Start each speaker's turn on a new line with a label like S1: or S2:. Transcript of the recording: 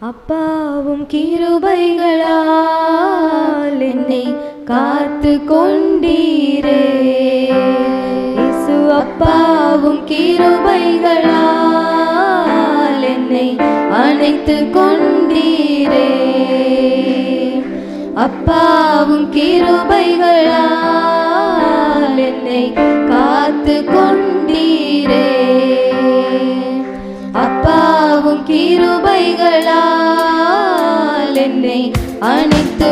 S1: அப்பாவும் கிருபைகளால் என்னை காத்து கொண்டீரே இசு அப்பாவும் கிருபைகளால் என்னை அணைத்து கொண்டீரே அப்பாவும் கிருபைகள் கிருபைகளால் என்னை அணைத்து